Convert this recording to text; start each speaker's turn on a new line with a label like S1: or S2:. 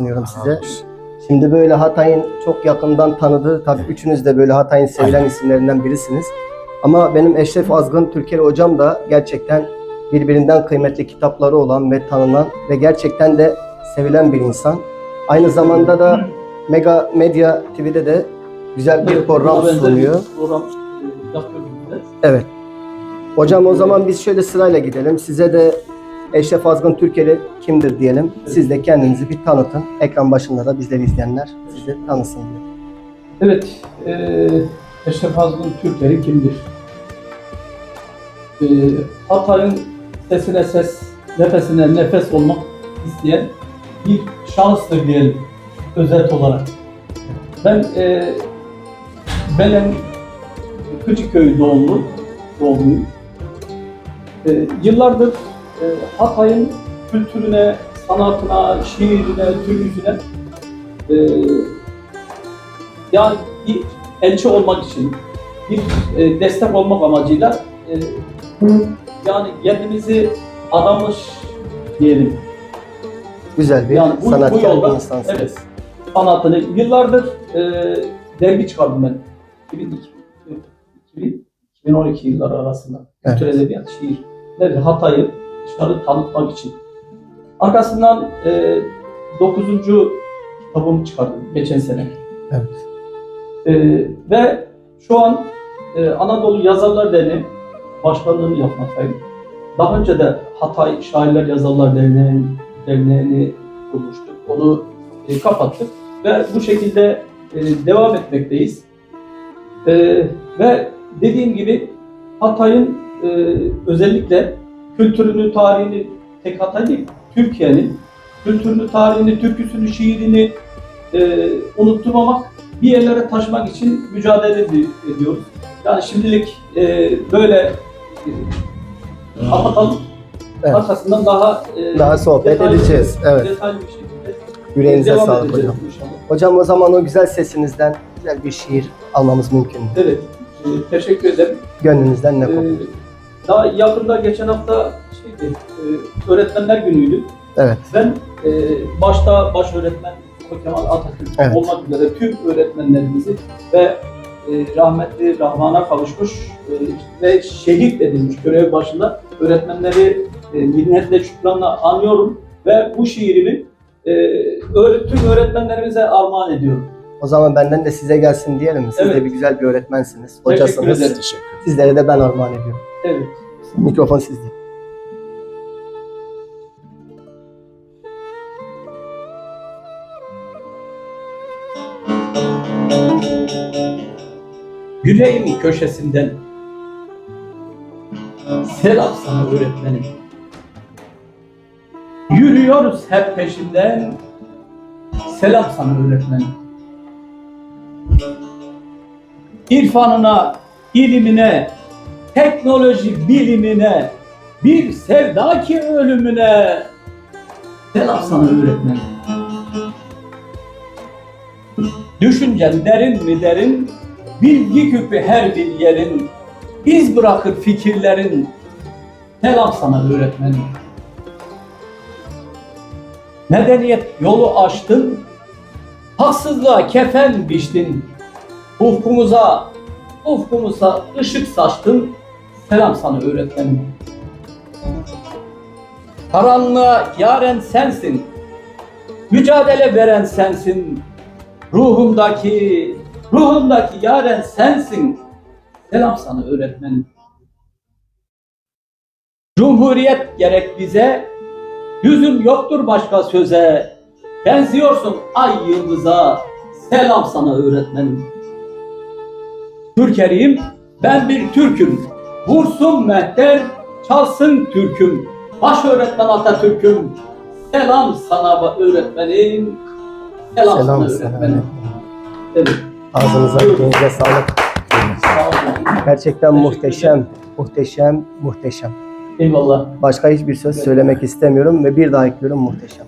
S1: sunuyorum size. Şimdi böyle Hatay'ın çok yakından tanıdığı, tabii üçünüz de böyle Hatay'ın sevilen isimlerinden birisiniz. Ama benim Eşref Azgın Türkeli hocam da gerçekten birbirinden kıymetli kitapları olan ve tanınan ve gerçekten de sevilen bir insan. Aynı zamanda da Mega Medya TV'de de güzel bir program sunuyor.
S2: Program e.
S1: Evet. Hocam o zaman biz şöyle sırayla gidelim. Size de Eşref Azgın Türkeli kimdir diyelim. Siz de kendinizi bir tanıtın. Ekran başında da bizleri izleyenler sizi tanısın diye.
S2: Evet, e, Eşref Azgın Türkleri kimdir? E, Hatay'ın sesine ses, nefesine nefes olmak isteyen bir şahıstır diyelim özet olarak. Ben e, Belen Kıcıköy doğumlu, doğumluyum. E, yıllardır Hatay'ın kültürüne, sanatına, şiirine, türküsüne e, yani bir elçi olmak için, bir e, destek olmak amacıyla e, yani kendimizi adamış diyelim.
S1: Güzel bir
S2: Yani bu, bu
S1: sanatkar bir
S2: yolda
S1: insansınız.
S2: evet, sanatını yıllardır e, dergi çıkardım ben. 2002, 2000, 2012 yılları arasında.
S1: Evet.
S2: Kültür edebiyat, şiir. Nedir? Hatay'ı dışarı tanıtmak için. Arkasından e, 9. kitabımı çıkardım geçen sene.
S1: Evet.
S2: E, ve şu an e, Anadolu Yazarlar Derneği başkanlığını yapmaktayım. Daha önce de Hatay Şairler Yazarlar Derneği, Derneği'ni kurmuştuk. Onu e, kapattık ve bu şekilde e, devam etmekteyiz. E, ve dediğim gibi Hatay'ın e, özellikle kültürünü, tarihini tek Hatay değil, Türkiye'nin kültürünü, tarihini, türküsünü, şiirini e, unutturmamak, bir yerlere taşımak için mücadele ed- ediyoruz. Yani şimdilik e, böyle e, kapatalım.
S1: Evet.
S2: Arkasından daha e,
S1: Daha sohbet
S2: detaylı-
S1: edeceğiz. Evet.
S2: Detaylı bir şekilde
S1: Yüreğinize
S2: devam
S1: sağlık hocam.
S2: inşallah.
S1: Hocam o zaman o güzel sesinizden güzel bir şiir almamız mümkün mü?
S2: Evet, e, teşekkür ederim.
S1: Gönlünüzden ne
S2: Ee? Daha yakında geçen hafta şeydi, e, öğretmenler günüydü.
S1: Evet.
S2: Ben e, başta baş öğretmen Kemal Atatürk
S1: Evet.
S2: olmak üzere tüm öğretmenlerimizi ve e, rahmetli Rahman'a kavuşmuş e, ve şehit edilmiş görev başında öğretmenleri e, minnetle şükranla anıyorum ve bu şiirimi e, tüm öğretmenlerimize armağan ediyorum.
S1: O zaman benden de size gelsin diyelim mi? Siz de
S2: Evet.
S1: bir güzel bir öğretmensiniz, hocasınız.
S3: Teşekkür ederim.
S1: Sizlere de ben armağan ediyorum.
S2: Evet.
S1: Mikrofon sizde.
S2: Yüreğimin köşesinden selam sana öğretmenim. Yürüyoruz hep peşinden selam sana öğretmenim. İrfanına, ilimine, teknoloji bilimine, bir sevda ki ölümüne. Selam sana öğretmenim. Düşüncen derin mi derin, bilgi küpü her bir yerin, iz bırakır fikirlerin, selam sana öğretmenim. Medeniyet yolu açtın, haksızlığa kefen biçtin, ufkumuza, ufkumuza ışık saçtın, selam sana öğretmenim. Karanlığa yaren sensin, mücadele veren sensin, ruhumdaki, ruhumdaki yaren sensin. Selam sana öğretmenim. Cumhuriyet gerek bize, yüzüm yoktur başka söze. Benziyorsun ay yıldıza, selam sana öğretmenim. Türkeriyim, ben bir Türk'üm. Vursun mehter, çalsın Türk'üm. Baş öğretmen Atatürk'üm. Selam sana öğretmenim. Selam,
S1: Selam
S2: öğretmenim. Evet.
S1: Ağzınıza, yüreğinize sağlık.
S2: Sağ olun.
S1: Gerçekten muhteşem, muhteşem, muhteşem.
S2: Eyvallah.
S1: Başka hiçbir söz söylemek istemiyorum ve bir daha ekliyorum muhteşem.